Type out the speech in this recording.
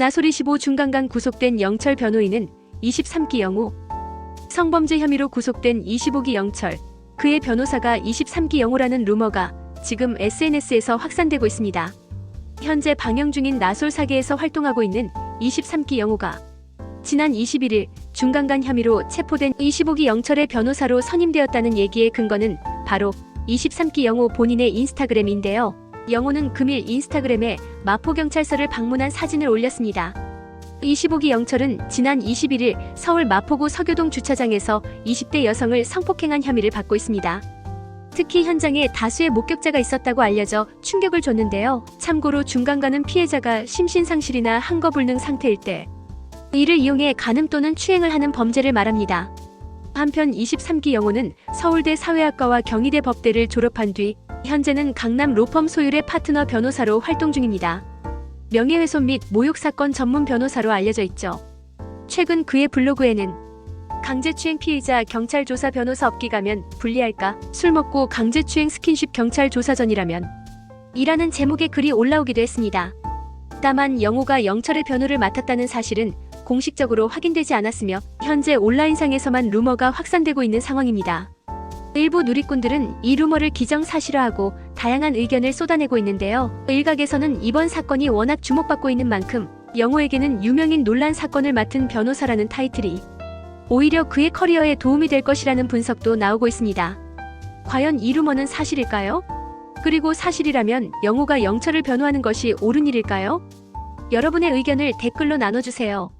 나소리 15 중간간 구속된 영철 변호인은 23기 영호. 성범죄 혐의로 구속된 25기 영철. 그의 변호사가 23기 영호라는 루머가 지금 SNS에서 확산되고 있습니다. 현재 방영 중인 나솔 사계에서 활동하고 있는 23기 영호가 지난 21일 중간간 혐의로 체포된 25기 영철의 변호사로 선임되었다는 얘기의 근거는 바로 23기 영호 본인의 인스타그램인데요. 영호는 금일 인스타그램에 마포경찰서를 방문한 사진을 올렸습니다. 25기 영철은 지난 21일 서울 마포구 서교동 주차장에서 20대 여성을 성폭행한 혐의를 받고 있습니다. 특히 현장에 다수의 목격자가 있었다고 알려져 충격을 줬는데요. 참고로 중간간은 피해자가 심신상실이나 한거불능 상태일 때 이를 이용해 간음 또는 추행을 하는 범죄를 말합니다. 한편 23기 영호는 서울대 사회학과와 경희대 법대를 졸업한 뒤 현재는 강남 로펌 소율의 파트너 변호사로 활동 중입니다. 명예훼손 및 모욕 사건 전문 변호사로 알려져 있죠. 최근 그의 블로그에는 강제추행 피의자 경찰 조사 변호사 업기 가면 불리할까? 술 먹고 강제추행 스킨십 경찰 조사 전이라면 이라는 제목의 글이 올라오기도 했습니다. 다만 영호가 영철의 변호를 맡았다는 사실은 공식적으로 확인되지 않았으며 현재 온라인상에서만 루머가 확산되고 있는 상황입니다. 일부 누리꾼들은 이 루머를 기정사실화하고 다양한 의견을 쏟아내고 있는데요. 일각에서는 이번 사건이 워낙 주목받고 있는 만큼 영호에게는 유명인 논란 사건을 맡은 변호사라는 타이틀이 오히려 그의 커리어에 도움이 될 것이라는 분석도 나오고 있습니다. 과연 이 루머는 사실일까요? 그리고 사실이라면 영호가 영철을 변호하는 것이 옳은 일일까요? 여러분의 의견을 댓글로 나눠주세요.